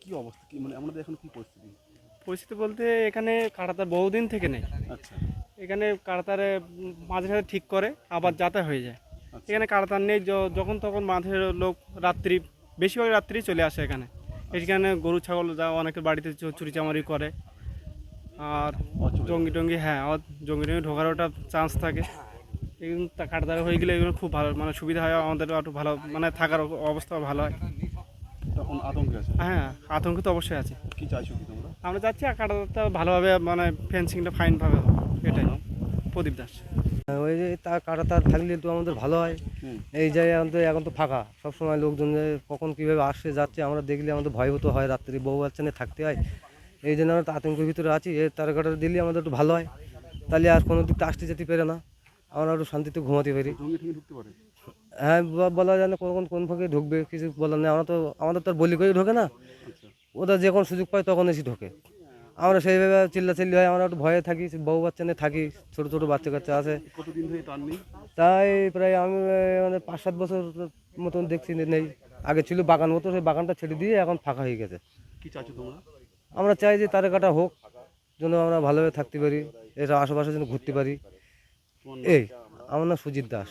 কি- অবস্থা? কি মানে আমাদের এখন কি পরিস্থিতি? পরিস্থিতি বলতে এখানে কাটাতার বহুদিন থেকে নেই। আচ্ছা। এখানে কাটাতারে মাঝে সাঝে ঠিক করে আবার যাতা হয়ে যায়। আচ্ছা। এখানে কাটাতার নেই যখন তখন মাঝে লোক রাত্রি বেশিরভাগ রাত্রি চলে আসে এখানে। এখানে গরু ছাগল যা অনেকের বাড়িতে চুরি চামারি করে। আর জঙ্গি টঙ্গি হ্যাঁ আর জঙ্গি টঙ্গি ঢোকার ওটা চান্স থাকে। কাটাতার হয়ে গেলে এগুলো খুব ভালো মানে সুবিধা হয় আমাদের একটু ভালো মানে থাকার অব- অবস্থা ভালো হয়। হ্যাঁ আতঙ্ক তো অবশ্যই আছে। কি চাইছো কি তোমরা? আমরা চাচ্ছি কাটাতারটা ভালোভাবে মানে ফেন্সিংটা ফাইনভাবে হোক এটাই। প্রদীপ দাস। ওই যে তার কাটা তার থাকলে একটু আমাদের ভালো হয়। এই জায়গায় এখন তো এখন তো ফাঁকা। সবসময় লোকজন কখন কীভাবে আসছে যাচ্ছে আমরা দেখলে আমাদের ভয়ভূত হয়। রাত্রি বউ বাচ্চা নিয়ে থাকতে হয়। এই জন্য আমরা আতঙ্কের ভিতরে আছি। এই তার কাটা দিলে আমাদের একটু ভালো হয়। তাহলে আর কোনো দিকটা আসতে যেতে পারে না। আমরা একটু শান্তিতে ঘুমাতে পারি। হ্যাঁ বলা যায় না কোন কোন ফাঁকে ঢুকবে কিছু বলার নেই। আমরা তো আমাদের তো আর বলি করে ঢোকে না। আচ্ছা। ওরা যখন সুযোগ পায় তখন এসে ঢোকে। আমরা সেইভাবে চিল্লা চিল্লি হয় আমরা একটু ভয়ে থাকি বউ বাচ্চা নিয়ে থাকি ছোটো ছোটো বাচ্চা কাচ্চা আছে। তাই প্রায় আমি মানে পাঁচ সাত বছর মতন দেখছি নেই। আগে ছিল বাগান মতো সেই বাগানটা ছেড়ে দিয়ে এখন ফাঁকা হয়ে গেছে। কি চাইছো তোমরা? আমরা চাই যে তার কাটা হোক যেন আমরা ভালোভাবে থাকতে পারি এটা আশেপাশে যেন ঘুরতে পারি। এই আমার নাম সুজিত দাস।